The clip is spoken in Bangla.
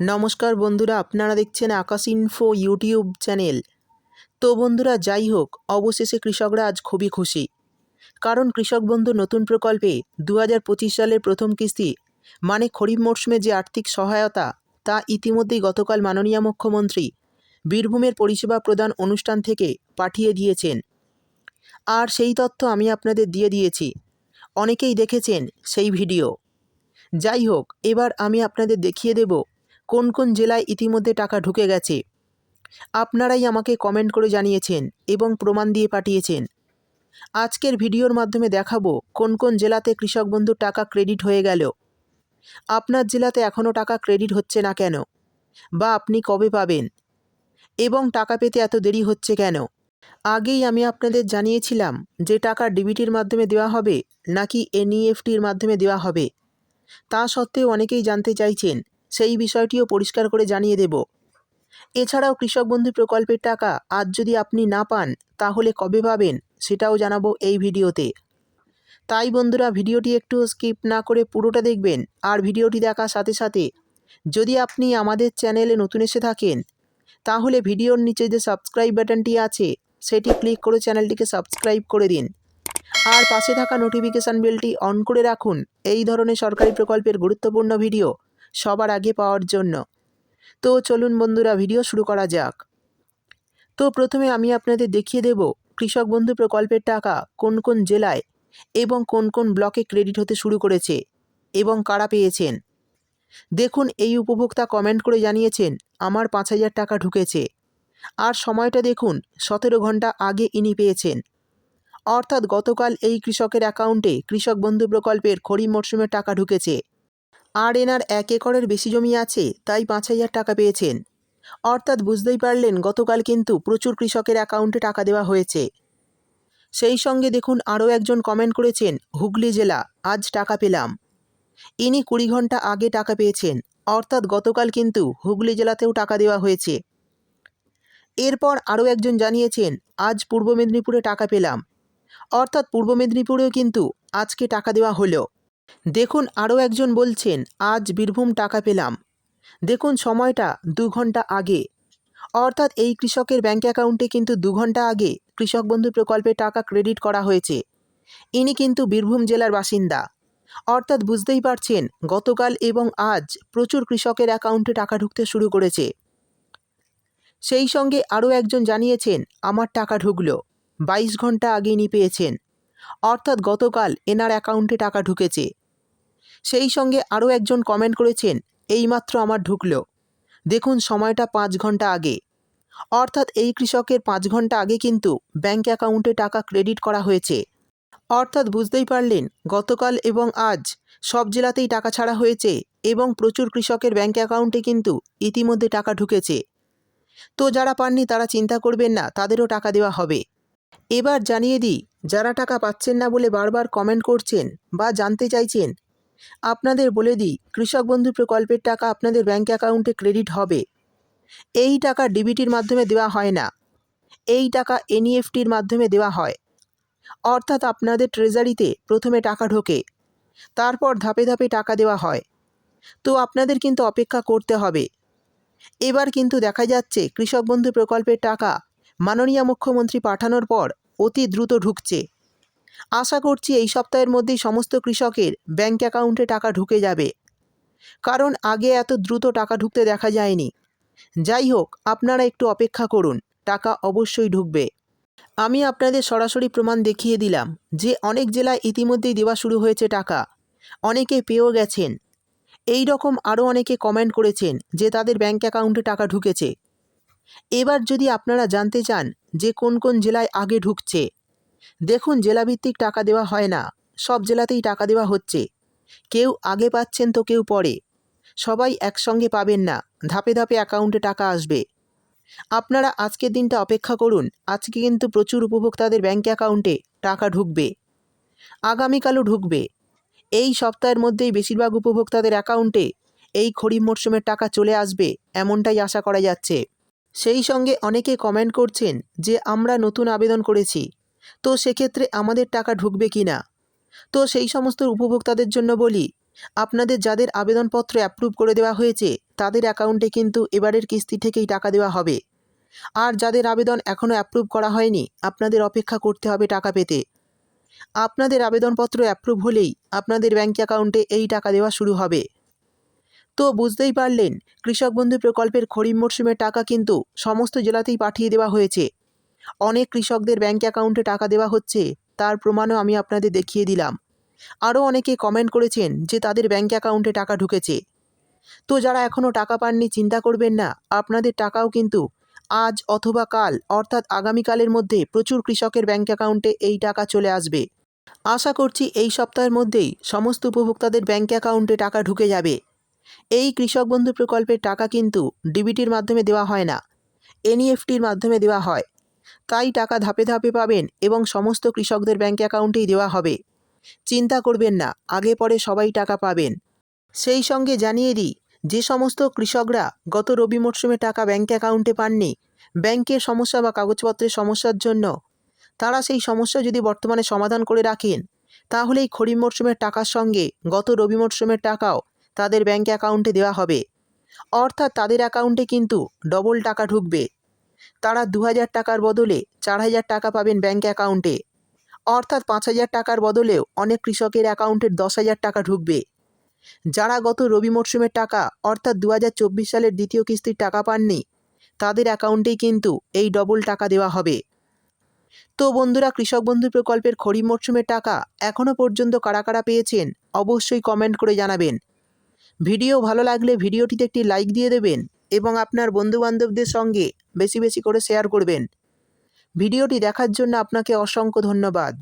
নমস্কার বন্ধুরা, আপনারা দেখছেন আকাশ ইনফো ইউটিউব চ্যানেল তো বন্ধুরা, যাই হোক, অবশেষে কৃষকরা আজ খুবই খুশি। কারণ কৃষক বন্ধু নতুন প্রকল্পে দু হাজার পঁচিশ সালের প্রথম কিস্তি মানে খরিফ মরশুমে যে আর্থিক সহায়তা, তা ইতিমধ্যেই গতকাল মাননীয় মুখ্যমন্ত্রী বীরভূমের পরিষেবা প্রদান অনুষ্ঠান থেকে পাঠিয়ে দিয়েছেন। আর সেই তথ্য আমি আপনাদের দিয়ে দিয়েছি। অনেকেই দেখেছেন সেই ভিডিও। যাই হোক, এবার আমি আপনাদের দেখিয়ে দেব কোন কোন জেলায় ইতিমধ্যে টাকা ঢুকে গেছে? আপনারাই আমাকে কমেন্ট করে জানিয়েছেন এবং প্রমাণ দিয়ে পাঠিয়েছেন। আজকের ভিডিওর মাধ্যমে দেখাবো কোন কোন জেলাতে কৃষক বন্ধুর টাকা ক্রেডিট হয়ে গেল। আপনার জেলাতে এখনও টাকা ক্রেডিট হচ্ছে না কেন? বা আপনি কবে পাবেন? এবং টাকা পেতে এত দেরি হচ্ছে কেন? আগেই আমি আপনাদের জানিয়েছিলাম যে টাকা ডিবিটির মাধ্যমে দেওয়া হবে নাকি এনইএফটির মাধ্যমে দেওয়া হবে। তা সত্ত্বেও অনেকেই জানতে চাইছেন সেই বিষয়টিও পরিষ্কার করে জানিয়ে দেব। এছাড়াও কৃষক বন্ধু প্রকল্পের টাকা আজ যদি আপনি না পান, তাহলে কবে পাবেন সেটাও জানাব এই ভিডিওতে। তাই বন্ধুরা, ভিডিওটি একটু স্কিপ না করে পুরোটা দেখবেন আর ভিডিওটি দেখার সাথে সাথে যদি আপনি আমাদের চ্যানেলে নতুন এসে থাকেন, তাহলে ভিডিওর নিচে যে সাবস্ক্রাইব বাটনটি আছে, সেটি ক্লিক করে চ্যানেলটিকে সাবস্ক্রাইব করে দিন। আর পাশে থাকা নোটিফিকেশান বেলটি অন করে রাখুন। এই ধরনের সরকারি প্রকল্পের গুরুত্বপূর্ণ ভিডিও সবার আগে পাওয়ার জন্য। তো চলুন বন্ধুরা, ভিডিও শুরু করা যাক। তো প্রথমে আমি আপনাদের দেখিয়ে দেব কৃষক বন্ধু প্রকল্পের টাকা কোন কোন জেলায় এবং কোন কোন ব্লকে ক্রেডিট হতে শুরু করেছে এবং কারা পেয়েছেন। দেখুন, এই উপভোক্তা কমেন্ট করে জানিয়েছেন, আমার পাঁচ হাজার টাকা ঢুকেছে। আর সময়টা দেখুন, সতেরো ঘণ্টা আগে ইনি পেয়েছেন। অর্থাৎ গতকাল এই কৃষকের অ্যাকাউন্টে কৃষক বন্ধু প্রকল্পের খরিফ মরশুমের টাকা ঢুকেছে। আর এনার এক একরের বেশি জমি আছে, তাই পাঁচ হাজার টাকা পেয়েছেন। অর্থাৎ বুঝতেই পারলেন, গতকাল কিন্তু প্রচুর কৃষকের অ্যাকাউন্টে টাকা দেওয়া হয়েছে। সেই সঙ্গে দেখুন আরও একজন কমেন্ট করেছেন, হুগলি জেলা, আজ টাকা পেলাম। ইনি কুড়ি ঘণ্টা আগে টাকা পেয়েছেন, অর্থাৎ গতকাল কিন্তু হুগলি জেলাতেও টাকা দেওয়া হয়েছে। এরপর আরও একজন জানিয়েছেন, আজ পূর্ব মেদিনীপুরে টাকা পেলাম। অর্থাৎ পূর্ব মেদিনীপুরেও কিন্তু আজকে টাকা দেওয়া হলো। দেখুন আরও একজন বলছেন, আজ বীরভূম টাকা পেলাম। দেখুন সময়টা, দু ঘণ্টা আগে। অর্থাৎ এই কৃষকের ব্যাঙ্ক অ্যাকাউন্টে কিন্তু দু ঘণ্টা আগে কৃষক বন্ধু প্রকল্পে টাকা ক্রেডিট করা হয়েছে। ইনি কিন্তু বীরভূম জেলার বাসিন্দা। অর্থাৎ বুঝতেই পারছেন, গতকাল এবং আজ প্রচুর কৃষকের অ্যাকাউন্টে টাকা ঢুকতে শুরু করেছে। সেই সঙ্গে আরও একজন জানিয়েছেন, আমার টাকা ঢুকলো। বাইশ ঘণ্টা আগে ইনি পেয়েছেন। অর্থাৎ গতকাল এনার অ্যাকাউন্টে টাকা ঢুকেছে। সেই সঙ্গে আরও একজন কমেন্ট করেছেন, এইমাত্র আমার ঢুকলো। দেখুন সময়টা পাঁচ ঘণ্টা আগে। অর্থাৎ এই কৃষকের পাঁচ ঘণ্টা আগে কিন্তু ব্যাঙ্ক অ্যাকাউন্টে টাকা ক্রেডিট করা হয়েছে। অর্থাৎ বুঝতেই পারলেন, গতকাল এবং আজ সব জেলাতেই টাকা ছাড়া হয়েছে এবং প্রচুর কৃষকের ব্যাঙ্ক অ্যাকাউন্টে কিন্তু ইতিমধ্যে টাকা ঢুকেছে। তো যারা পাননি তারা চিন্তা করবেন না, তাদেরও টাকা দেওয়া হবে। এবার জানিয়ে দিই, যারা টাকা পাচ্ছেন না বলে বারবার কমেন্ট করছেন বা জানতে চাইছেন আপনাদের বলে দিই, কৃষক বন্ধু প্রকল্পের টাকা আপনাদের ব্যাঙ্ক অ্যাকাউন্টে ক্রেডিট হবে। এই টাকা ডিবিটির মাধ্যমে দেওয়া হয় না। এই টাকা এনইএফটির মাধ্যমে দেওয়া হয়। অর্থাৎ আপনাদের ট্রেজারিতে প্রথমে টাকা ঢোকে, তারপর ধাপে ধাপে টাকা দেওয়া হয়। তো আপনাদের কিন্তু অপেক্ষা করতে হবে। এবার কিন্তু দেখা যাচ্ছে, কৃষক বন্ধু প্রকল্পের টাকা মাননীয় মুখ্যমন্ত্রী পাঠানোর পর অতি দ্রুত ঢুকছে। আশা করছি এই সপ্তাহের মধ্যেই সমস্ত কৃষকের ব্যাঙ্ক অ্যাকাউন্টে টাকা ঢুকে যাবে। কারণ আগে এত দ্রুত টাকা ঢুকতে দেখা যায়নি। যাই হোক, আপনারা একটু অপেক্ষা করুন, টাকা অবশ্যই ঢুকবে। আমি আপনাদের সরাসরি প্রমাণ দেখিয়ে দিলাম যে অনেক জেলায় ইতিমধ্যেই দেওয়া শুরু হয়েছে টাকা। অনেকে পেয়েও গেছেন। এই রকম আরও অনেকে কমেন্ট করেছেন যে তাদের ব্যাঙ্ক অ্যাকাউন্টে টাকা ঢুকেছে। এবার যদি আপনারা জানতে চান যে কোন কোন জেলায় আগে ঢুকছে দেখুন জেলাভিত্তিক টাকা দেওয়া হয় না। সব জেলাতেই টাকা দেওয়া হচ্ছে। কেউ আগে পাচ্ছেন তো কেউ পরে। সবাই একসঙ্গে পাবেন না। ধাপে ধাপে অ্যাকাউন্টে টাকা আসবে। আপনারা আজকের দিনটা অপেক্ষা করুন। আজকে কিন্তু প্রচুর উপভোক্তাদের ব্যাঙ্ক অ্যাকাউন্টে টাকা ঢুকবে। আগামীকালও ঢুকবে। এই সপ্তাহের মধ্যেই বেশিরভাগ উপভোক্তাদের অ্যাকাউন্টে এই খরিফ মরশুমের টাকা চলে আসবে এমনটাই আশা করা যাচ্ছে। সেই সঙ্গে অনেকে কমেন্ট করছেন যে আমরা নতুন আবেদন করেছি। তো সেক্ষেত্রে আমাদের টাকা ঢুকবে কি না? তো সেই সমস্ত উপভোক্তাদের জন্য বলি, আপনাদের যাদের আবেদনপত্র অ্যাপ্রুভ করে দেওয়া হয়েছে, তাদের অ্যাকাউন্টে কিন্তু এবারের কিস্তি থেকেই টাকা দেওয়া হবে। আর যাদের আবেদন এখনও অ্যাপ্রুভ করা হয়নি, আপনাদের অপেক্ষা করতে হবে টাকা পেতে। আপনাদের আবেদনপত্র অ্যাপ্রুভ হলেই আপনাদের ব্যাঙ্ক অ্যাকাউন্টে এই টাকা দেওয়া শুরু হবে। তো বুঝতেই পারলেন, কৃষক বন্ধু প্রকল্পের খরিফ মরশুমের টাকা কিন্তু সমস্ত জেলাতেই পাঠিয়ে দেওয়া হয়েছে। অনেক কৃষকদের ব্যাঙ্ক অ্যাকাউন্টে টাকা দেওয়া হচ্ছে, তার প্রমাণও আমি আপনাদের দেখিয়ে দিলাম। আরও অনেকে কমেন্ট করেছেন যে তাদের ব্যাঙ্ক অ্যাকাউন্টে টাকা ঢুকেছে। তো যারা এখনও টাকা পাননি, চিন্তা করবেন না, আপনাদের টাকাও কিন্তু আজ অথবা কাল, অর্থাৎ আগামীকালের মধ্যে প্রচুর কৃষকের ব্যাঙ্ক অ্যাকাউন্টে এই টাকা চলে আসবে। আশা করছি এই সপ্তাহের মধ্যেই সমস্ত উপভোক্তাদের ব্যাঙ্ক অ্যাকাউন্টে টাকা ঢুকে যাবে। এই কৃষক বন্ধু প্রকল্পের টাকা কিন্তু ডিবিটির মাধ্যমে দেওয়া হয় না এনইএফটির মাধ্যমে দেওয়া হয়। তাই টাকা ধাপে ধাপে পাবেন এবং সমস্ত কৃষকদের ব্যাঙ্ক অ্যাকাউন্টেই দেওয়া হবে। চিন্তা করবেন না, আগে পরে সবাই টাকা পাবেন। সেই সঙ্গে জানিয়ে দিই, যে সমস্ত কৃষকরা গত রবি মরশুমে টাকা ব্যাঙ্ক অ্যাকাউন্টে পাননি ব্যাংকের সমস্যা বা কাগজপত্রের সমস্যার জন্য তারা সেই সমস্যা যদি বর্তমানে সমাধান করে রাখেন তাহলে এই খরিফ মরশুমের টাকার সঙ্গে গত রবি মরশুমের টাকাও তাদের ব্যাঙ্ক অ্যাকাউন্টে দেওয়া হবে। অর্থাৎ তাদের অ্যাকাউন্টে কিন্তু ডবল টাকা ঢুকবে। তারা দু হাজার টাকার বদলে চার হাজার টাকা পাবেন ব্যাঙ্ক অ্যাকাউন্টে। অর্থাৎ পাঁচ হাজার টাকার বদলেও অনেক কৃষকের অ্যাকাউন্টে দশ হাজার টাকা ঢুকবে। যারা গত রবি মরশুমের টাকা, অর্থাৎ দু হাজার চব্বিশ সালের দ্বিতীয় কিস্তির টাকা পাননি, তাদের অ্যাকাউন্টেই কিন্তু এই ডবল টাকা দেওয়া হবে। তো বন্ধুরা, কৃষক বন্ধু প্রকল্পের খরিফ মরশুমের টাকা এখনও পর্যন্ত কারা কারা পেয়েছেন, অবশ্যই কমেন্ট করে জানাবেন। ভিডিও ভালো লাগলে ভিডিওটিতে একটি লাইক দিয়ে দেবেন এবং আপনার বন্ধুবান্ধবদের সঙ্গে বেশি বেশি করে শেয়ার করবেন। ভিডিওটি দেখার জন্য আপনাকে অসংখ্য ধন্যবাদ।